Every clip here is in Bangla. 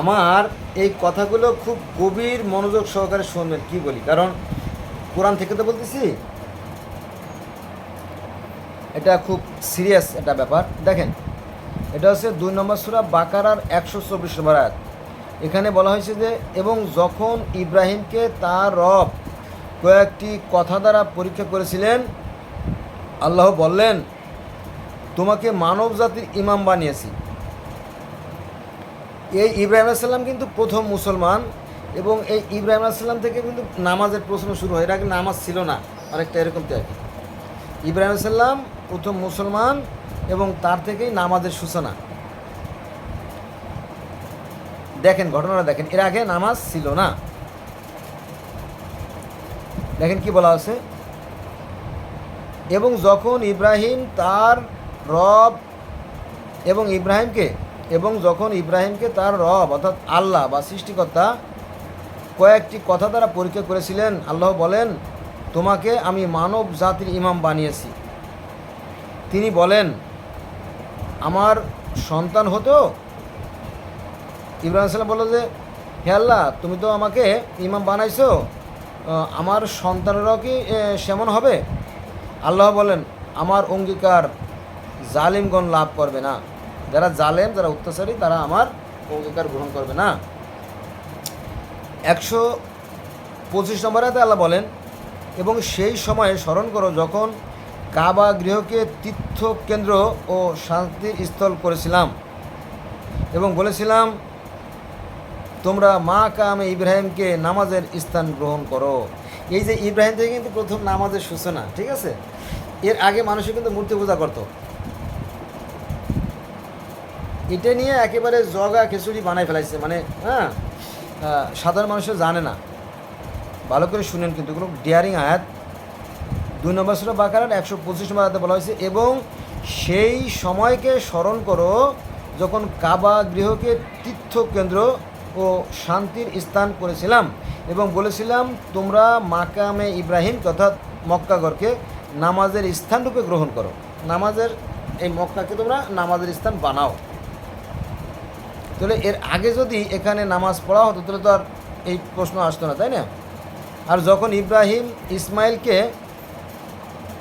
আমার এই কথাগুলো খুব গভীর মনোযোগ সহকারে শুনবেন, কি বলি? কারণ কোরআন থেকে তো বলতেছি। এটা খুব সিরিয়াস একটা ব্যাপার। দেখেন, এটা হচ্ছে দুই নম্বর সুরা বাকারার একশো চব্বিশ নম্বর আয়াত। এখানে বলা হয়েছে যে, এবং যখন ইব্রাহিমকে তার রব কয়েকটি কথা দ্বারা পরীক্ষা করেছিলেন, আল্লাহ বললেন, তোমাকে মানব জাতির ইমাম বানিয়েছি। এই ইব্রাহিম আলাইসাল্লাম কিন্তু প্রথম মুসলমান এবং এই ইব্রাহিম আলাইসাল্লাম থেকে কিন্তু নামাজের প্রশ্ন শুরু হয়। এর আগে নামাজ ছিল না। অনেকটা এরকম তো আর ইব্রাহিম আলাইসাল্লাম প্রথম মুসলমান এবং তার থেকেই নামাজের সূচনা। দেখেন, ঘটনাটা দেখেন। এর আগে নামাজ ছিল না। দেখেন কি বলা আছে? এবং যখন ইব্রাহিম তার রব এবং ইব্রাহিমকে এবং যখন ইব্রাহিমকে তার রব, অর্থাৎ আল্লাহ বা সৃষ্টিকর্তা কয়েকটি কথা দ্বারা পরীক্ষা করেছিলেন, আল্লাহ বলেন, তোমাকে আমি মানব জাতির ইমাম বানিয়েছি। তিনি বলেন, আমার সন্তান হতো? ইব্রাহিম সাল্লাম বলল যে, হে আল্লাহ, তুমি তো আমাকে ইমাম বানাইছো আমার সন্তানেরাও কি সেমন হবে? আল্লাহ বলেন, আমার অঙ্গীকার জালিমগণ লাভ করবে না। যারা জালেম, যারা অত্যাচারী তারা আমার অঙ্গীকার গ্রহণ করবে না। একশো পঁচিশ নম্বরে আল্লাহ বলেন, এবং সেই সময়ে স্মরণ করো যখন কাবা গৃহকে তীর্থ কেন্দ্র ও শান্তির স্থল করেছিলাম এবং বলেছিলাম, তোমরা মা কামে ইব্রাহিমকে নামাজের স্থান গ্রহণ করো। এই যে ইব্রাহিম থেকে কিন্তু প্রথম নামাজের সূচনা, ঠিক আছে? এর আগে মানুষে কিন্তু মূর্তি পূজা করতো। এটা নিয়ে একেবারে জগা খিচুড়ি বানাই ফেলাইছে মানে হ্যাঁ? আহ, সাধারণ মানুষের জানে না। ভালো করে শুনেন কিন্তু কোনো ডিয়ারিং আয়াত। দুই নম্বর সুরা বাকারার একশো পঁচিশ নম্বর আয়াতে বলা হয়েছে এবং সেই সময়কে স্মরণ করো যখন কাবা গৃহকে তীর্থ কেন্দ্র ও শান্তির স্থান করেছিলাম এবং বলেছিলাম তোমরা মাকামে ইব্রাহিম অর্থাৎ মক্কাগরকে নামাজের স্থানরূপে গ্রহণ করো। নামাজের এই মক্কাকে তোমরা নামাজের স্থান বানাও। তাহলে এর আগে যদি এখানে নামাজ পড়া হতো, তাহলে তো আর এই প্রশ্ন আসতো না, তাই না? আর যখন ইব্রাহিম ইসমাইলকে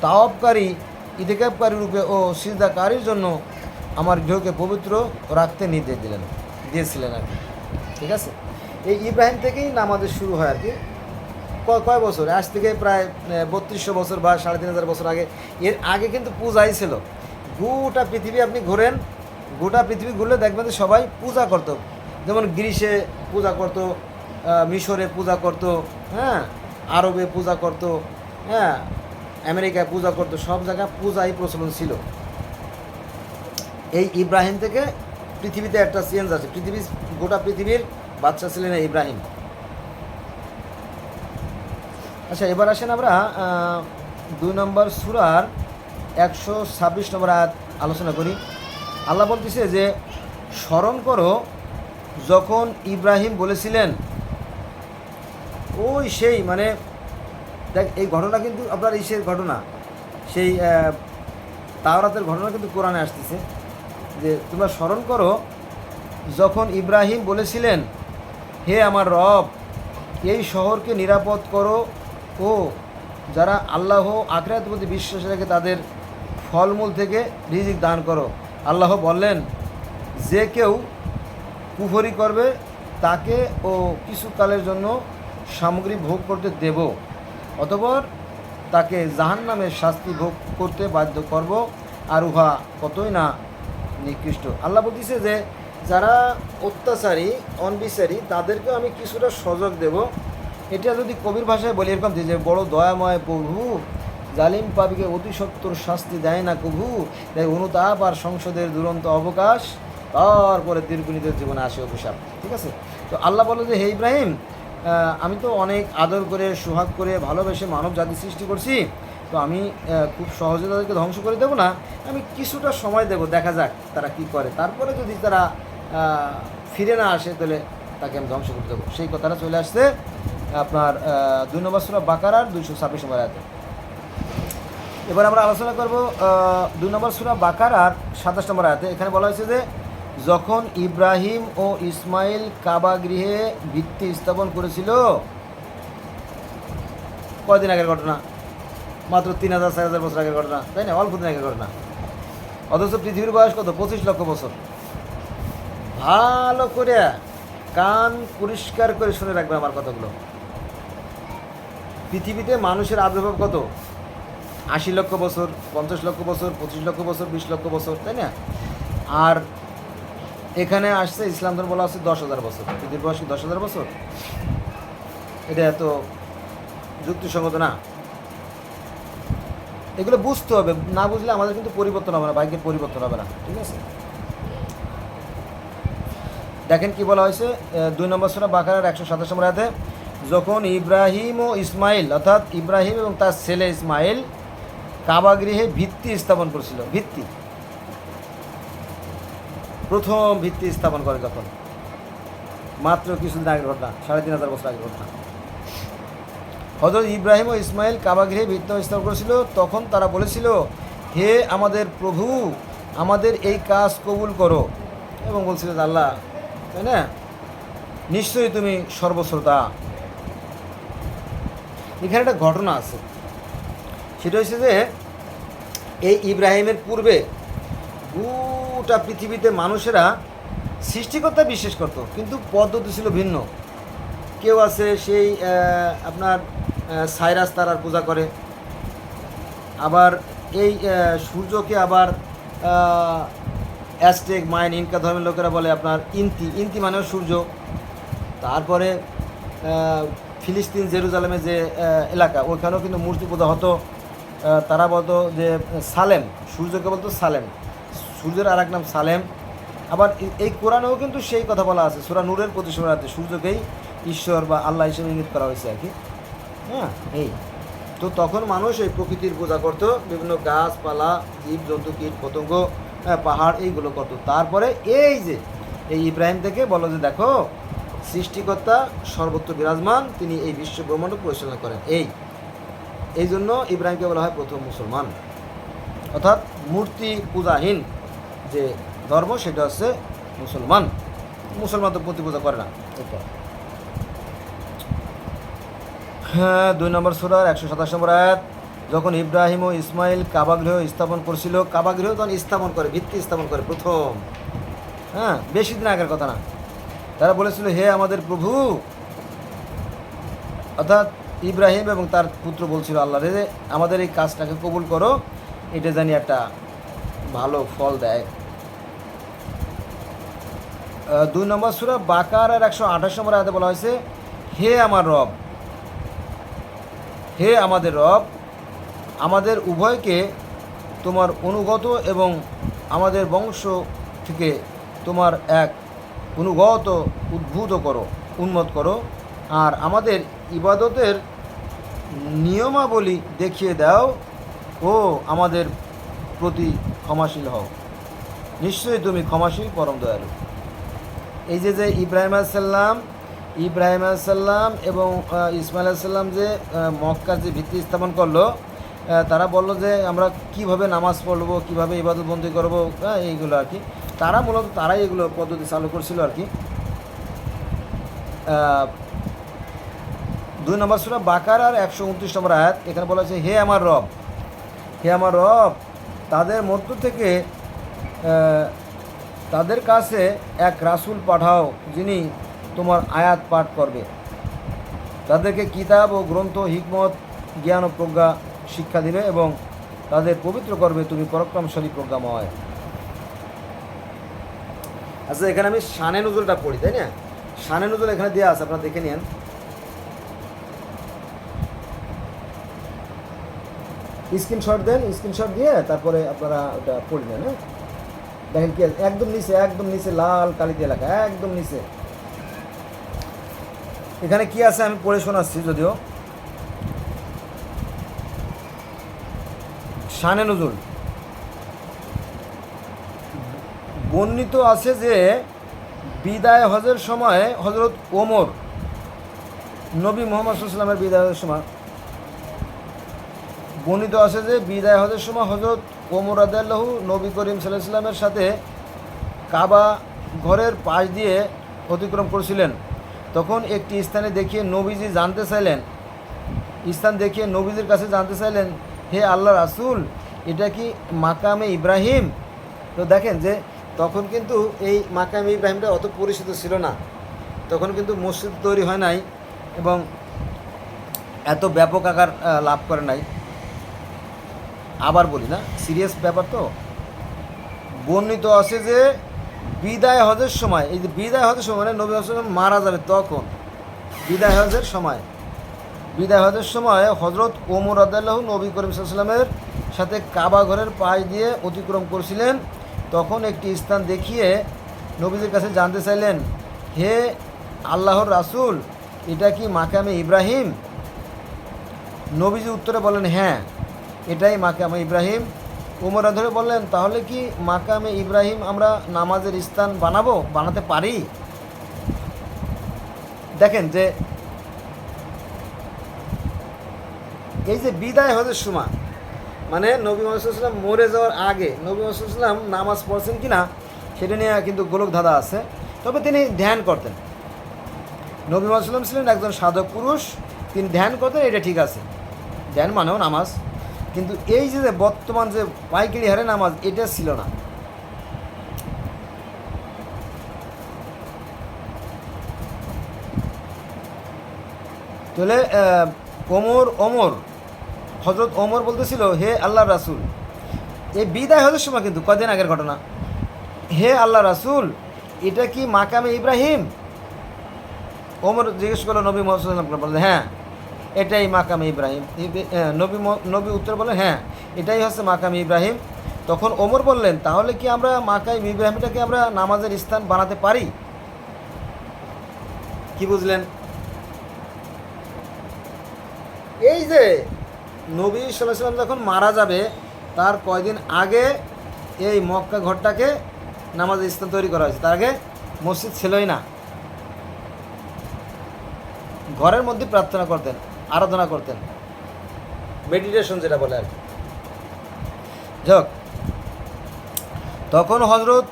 তাওয়াবকারী, ইতিকাবকারী রূপে ও সিজদাকারীর জন্য আমার গৃহকে পবিত্র রাখতে নির্দেশ দিলেন, দিয়েছিলেন আর কি। ঠিক আছে? এই ইব্রাহিম থেকেই নামাজের শুরু হয় আর ক- কয় বছর? আজ থেকে প্রায় বত্রিশশো বছর বা সাড়ে তিন হাজার বছর আগে। এর আগে কিন্তু পূজাই ছিল। গোটা পৃথিবী আপনি ঘোরেন গোটা পৃথিবী ঘুরলে দেখবেন যে সবাই পূজা করতো। যেমন গ্রিসে পূজা করতো মিশরে পূজা করতো হ্যাঁ আরবে পূজা করতো হ্যাঁ আমেরিকায় পূজা করতো, সব জায়গায় পূজাই প্রচলন ছিল। এই ইব্রাহিম থেকে পৃথিবীতে একটা চেঞ্জ আছে পৃথিবী, গোটা পৃথিবীর বাচ্চা ছিলেন ইব্রাহিম। আচ্ছা এবার আসেন আমরা দুই নম্বর সুরার একশো ছাব্বিশ নম্বর আয়াত আলোচনা করি। আল্লাহ বলতেছে যে, স্মরণ করো যখন ইব্রাহিম বলেছিলেন, ওই সেই মানে দেখ, এই ঘটনা কিন্তু আপনার ইসের ঘটনা। সেই তাওরাতের ঘটনা কিন্তু কোরআনে আসতেছে, যে তোমরা স্মরণ করো যখন ইব্রাহিম বলেছিলেন, হে আমার রব, এই শহরকে নিরাপদ করো ও যারা আল্লাহ আখরাত প্রতি বিশ্বাস রেখে তাদের ফলমূল থেকে রিজিক দান করো। আল্লাহ বললেন, যে কেউ কুফরি করবে, তাকে ও কিছুকালের জন্য সামগ্রী ভোগ করতে দেব। অতপর তাকে জাহান্নামের শাস্তি ভোগ করতে বাধ্য করব, আর উহা কতই না নিকৃষ্ট। আল্লাহ বলতেছে যে, যারা অত্যাচারী, অনবিচারী তাদেরকে আমি কিছুটা সজগ দেব। এটা যদি কবির ভাষায় বলি, এরকম যে বড় দয়াময় প্রভু জালিম পাবিকে অতি সত্তর শাস্তি দেয় না কভু। তাই অনুতাপ আর সংসদের দুরন্ত অবকাশ, তারপরে দীর্ঘনীতের জীবনে আসে অভিশাপ। ঠিক আছে? তো আল্লাহ বলে যে, হে ইব্রাহিম আমি তো অনেক আদর করে, সোহাগ করে, ভালোবেসে মানব জাতি সৃষ্টি করছি। তো আমি খুব সহজে তাদেরকে ধ্বংস করে দেবো না। আমি কিছুটা সময় দেব, দেখা যাক তারা কি করে। তারপরে যদি তারা ফিরে না আসে, তাহলে তাকে আমি ধ্বংস করে দেবো। সেই কথাটা চলে আসছে আপনার দুই নম্বর সুরা বাকারার দুইশো ছাব্বিশ নম্বর আয়াতে। এবার আমরা আলোচনা করব দুই নম্বর সুরা বাকার আর সাতাশ নম্বর আয়াতে। এখানে বলা হয়েছে যে, যখন ইব্রাহিম ও ইসমাইল কাবা গৃহে ভিত্তি স্থাপন করেছিল, কয়দিন আগের ঘটনা? মাত্র তিন হাজার, চার হাজার বছর আগের ঘটনা, তাই না? অল্প দিন আগের ঘটনা। অথচ পৃথিবীর বয়স কত? পঁচিশ লক্ষ বছর। ভালো করে কান পরিষ্কার করে শুনে রাখবে আমার কথাগুলো। পৃথিবীতে মানুষের আবির্ভাব কত? আশি লক্ষ বছর, পঞ্চাশ লক্ষ বছর, পঁচিশ লক্ষ বছর, বিশ লক্ষ বছর, তাই না? আর এখানে আসছে ইসলাম ধর্ম বলা হচ্ছে দশ হাজার বছর। পৃথিবীর বয়স দশ হাজার বছর? এটা এত যুক্তিসঙ্গত না। এগুলো বুঝতে হবে, না বুঝলে আমাদের কিন্তু পরিবর্তন হবে না বাইকের পরিবর্তন হবে না, ঠিক আছে? দেখেন কি বলা হয়েছে দুই নম্বর সুরা বাকারার একশো সাতাশ নম্বর আয়াতে, যখন ইব্রাহিম ও ইসমাইল, অর্থাৎ ইব্রাহিম এবং তার ছেলে ইসমাইল কাবাগৃহে ভিত্তি স্থাপন করেছিল। ভিত্তি। প্রথম ভিত্তি স্থাপন করে যখন। মাত্র কিছুদিন আগের ঘটনা, সাড়ে তিন হাজার বছর আগের ঘটনা। হজরত ইব্রাহিম ও ইসমাইল কাবাগৃহে ভিত্তি স্থাপন করেছিল, তখন তারা বলেছিল, হে আমাদের প্রভু, আমাদের এই কাজ কবুল করো। এবং বলছিল আল্লাহ, তাই না? নিশ্চয়ই তুমি সর্বশ্রোতা। এখানে একটা ঘটনা আছে। সেটা হচ্ছে যে, এই ইব্রাহিমের পূর্বে গোটা পৃথিবীতে মানুষেরা সৃষ্টিকর্তা বিশ্বাস করত, কিন্তু পদ্ধতি ছিল ভিন্ন। কেউ আছে সেই আপনার সাইরাস তারার পূজা করে। আবার এই সূর্যকে আবার অ্যাস্টেক মাইন, ইনকা ধর্মের লোকেরা বলে আপনার ইন্তি। ইন্তি মানেও সূর্য। তারপরে ফিলিস্তিন, জেরুজালেমের যে এলাকা ওইখানেও কিন্তু মূর্তি পূজা হতো। তারা বলতো যে সালেম সূর্যকে বলতো সালেম। সূর্যের আর এক নাম সালেম। আবার এই- কোরআনেও কিন্তু সেই কথা বলা আছে। সুরা নূরের প্রতি সুরাতে সূর্যকেই ঈশ্বর বা আল্লাহ হিসেবে ইঙ্গিত করা হয়েছে আর কি। হ্যাঁ এই। তো তখন মানুষ এই প্রকৃতির পূজা করতো। বিভিন্ন গাছপালা জীব জন্তু কীট পতঙ্গ হ্যাঁ, পাহাড় এইগুলো করতো। তারপরে এই যে এই ইব্রাহিম থেকে বলো যে দেখো সৃষ্টিকর্তা সর্বত্র বিরাজমান তিনি এই বিশ্ব ব্রহ্মাণ্ড পরিচালনা করেন। এই। এই জন্য ইব্রাহিমকে বলা হয় প্রথম মুসলমান। অর্থাৎ মূর্তি পূজাহীন যে ধর্ম, সেটা হচ্ছে মুসলমান। মুসলমান তো মূর্তি পূজা করে না। হ্যাঁ দুই নম্বর সুরার একশো সাতাশ নম্বর আয়াত। যখন ইব্রাহিম ও ইসমাইল কাবাগৃহ স্থাপন করছিল, কাবাগৃহ তখন স্থাপন করে, ভিত্তি স্থাপন করে প্রথম। হ্যাঁ বেশি দিন আগের কথা না। তারা বলেছিল, হে আমাদের প্রভু! অর্থাৎ ইব্রাহিম এবং তার পুত্র বলছিল আল্লাহ, রে, আমাদের এই কাজটাকে কবুল করো, এটা জানি একটা ভালো ফল দেয়। দুই নম্বর সুরা বাকার আর একশো আঠাশ নম্বর আয়াতে বলা হয়েছে, হে আমার রব, হে আমাদের রব, আমাদের উভয়কে তোমার অনুগত এবং আমাদের বংশ থেকে তোমার এক অনুগত উদ্ভূত করো উন্মত করো, আর আমাদের ইবাদতের নিয়মাবলী দেখিয়ে দাও ও আমাদের প্রতি ক্ষমাশীল হও। নিশ্চয়ই তুমি ক্ষমাশীল, পরম দয়ালু। এই যে যে ইব্রাহিম আসাল্লাম ইব্রাহিম আসাল্লাম এবং ইসমাইল আসাল্লাম যে মক্কার যে ভিত্তি স্থাপন করল তারা বলল যে আমরা কীভাবে নামাজ পড়ব, কীভাবে ইবাদতবন্দি করব হ্যাঁ এইগুলো আর কি। তারা মূলত তারাই এগুলো পদ্ধতি চালু করছিল আর কি। দুই নম্বর সুরা বাকার আর একশো উনত্রিশ নম্বর আয়াত। এখানে বলা হয়েছে, হে আমার রব, হে আমার রব, তাদের মধ্য থেকে তাদের কাছে এক রাসূল পাঠাও, যিনি তোমার আয়াত পাঠ করবে। তাদেরকে কিতাব ও গ্রন্থ, হিকমত, জ্ঞান ও প্রজ্ঞা, শিক্ষা দিবে এবং তাদের পবিত্র করবে, তুমি পরাক্রমশালী প্রজ্ঞাময়। আচ্ছা এখানে আমি সানে নজরুলটা পড়ি, তাই না? শানে নজরুল এখানে দেওয়া আছে, আপনারা দেখে নিন। স্ক্রিনশট দেন, স্ক্রিনশট দিয়ে তারপরে আপনারা ওটা পড়ে নেন হ্যাঁ? দেখেন কি, একদম নিচে একদম নিচে, লাল কালিতে এলাকা একদম নিচে। এখানে কি আছে আমি পড়ে শোনাচ্ছি যদিও। শানে নজরুল। বর্ণিত আছে যে, বিদায় হজের সময় হজরত ওমর, নবী মোহাম্মদ সাল্লামের বিদায় হজের সময় বর্ণিত আছে যে বিদায় হজের সময় হজরত ওমর আদাল্লাহু নবী করিম সাল্লাহ সাল্লামের সাথে কাবা ঘরের পাশ দিয়ে অতিক্রম করছিলেন। তখন একটি স্থানে দেখিয়ে নবীজি জানতে চাইলেন, স্থান দেখিয়ে নবীজির কাছে জানতে চাইলেন, হে আল্লাহ রাসূল, এটা কি মাকামে ইব্রাহিম? তো দেখেন যে তখন কিন্তু এই মাকামে ইব্রাহিমটা অত পরিচিত ছিল না। তখন কিন্তু মসজিদ তৈরি হয় নাই এবং এত ব্যাপক আকার লাভ করে নাই। আবার বলি না সিরিয়াস ব্যাপার তো। বর্ণিত আছে যে, বিদায় হজের সময়, এই যে বিদায় হজের সময় মানে নবী হাসান মারা যাবে তখন। বিদায় হজের সময়। বিদায় হজের সময় হজরত ওমর আদাল্লাহ নবী করিম সাল্লামের সাথে কাবা ঘরের পাশ দিয়ে অতিক্রম করছিলেন। তখন একটি স্থান দেখিয়ে নবীদের কাছে জানতে চাইলেন, হে আল্লাহর রাসুল, এটা কি মাকামে ইব্রাহিম? নবীজি উত্তরে বলেন হ্যাঁ। এটাই মাকামে ইব্রাহিম। উমর ধরে বললেন, তাহলে কি মাকামে ইব্রাহিম আমরা নামাজের স্থান বানাবো? বানাতে পারি? দেখেন যে, এই যে বিদায় হজের সময় মানে নবী মোহাম্মদাল্লাম মরে যাওয়ার আগে নবী মোহাম্মদাল্লাম নামাজ পড়ছেন কি না সেটা নিয়ে কিন্তু গোলক ধাঁধা আছে। তবে তিনি ধ্যান করতেন। নবী মোহাম্মদাল্লাম ছিলেন একজন সাধক পুরুষ, তিনি ধ্যান করতেন, এটা ঠিক আছে। ধ্যান মানেও নামাজ। কিন্তু এই যে বর্তমান যে পাইকারি হারে নামাজ, এটা ছিল না। তাহলে ওমর ওমর হজরত ওমর বলতেছিল, হে আল্লাহ রাসূল এই বিদায় হজের সময় কিন্তু কদিন আগের ঘটনা? হে আল্লাহ রাসূল, এটা কি মাকামে ইব্রাহিম? ওমর জিজ্ঞেস করল, নবী মোহাম্মদ বললেন হ্যাঁ। এটাই মাকামে ইব্রাহিম। নবী নবী উত্তর বললেন হ্যাঁ এটাই হচ্ছে মাকামে ইব্রাহিম। তখন ওমর বললেন, তাহলে কি আমরা মাকাম ইব্রাহিমটাকে আমরা নামাজের স্থান বানাতে পারি? কি বুঝলেন? এই যে নবী সাল্লাম যখন মারা যাবে, তার কয়দিন আগে এই মক্কা ঘরটাকে নামাজের স্থান তৈরি করা হয়েছে। তার আগে মসজিদ ছিলই না। ঘরের মধ্যে প্রার্থনা করতেন। আরাধনা করতেন। মেডিটেশন যেটা বলে আর কি। যাক তখন হজরত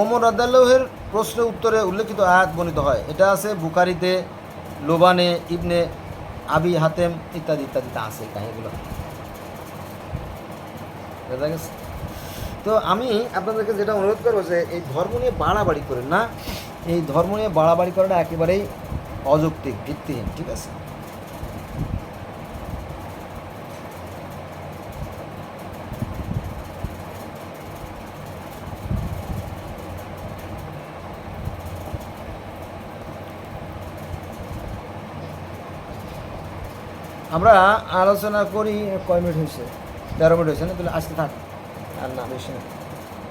ওমর আদাল্লাহের প্রশ্নের উত্তরে উল্লেখিত আয়াত বর্ণিত হয়। এটা আছে বুকারিতে লোবানে ইবনে আবি হাতেম ইত্যাদি ইত্যাদিতে আছে কাহিনীগুলো। তো আমি আপনাদেরকে যেটা অনুরোধ করব যে এই ধর্ম নিয়ে বাড়াবাড়ি করেন না। এই ধর্ম নিয়ে বাড়াবাড়ি করাটা একেবারেই অযৌক্তিক ভিত্তিহীন ঠিক আছে? আমরা আলোচনা করি কয় মিনিট হয়েছে? তেরো মিনিট হয়েছে না? তাহলে আজকে থাক। আর না, বেশি না।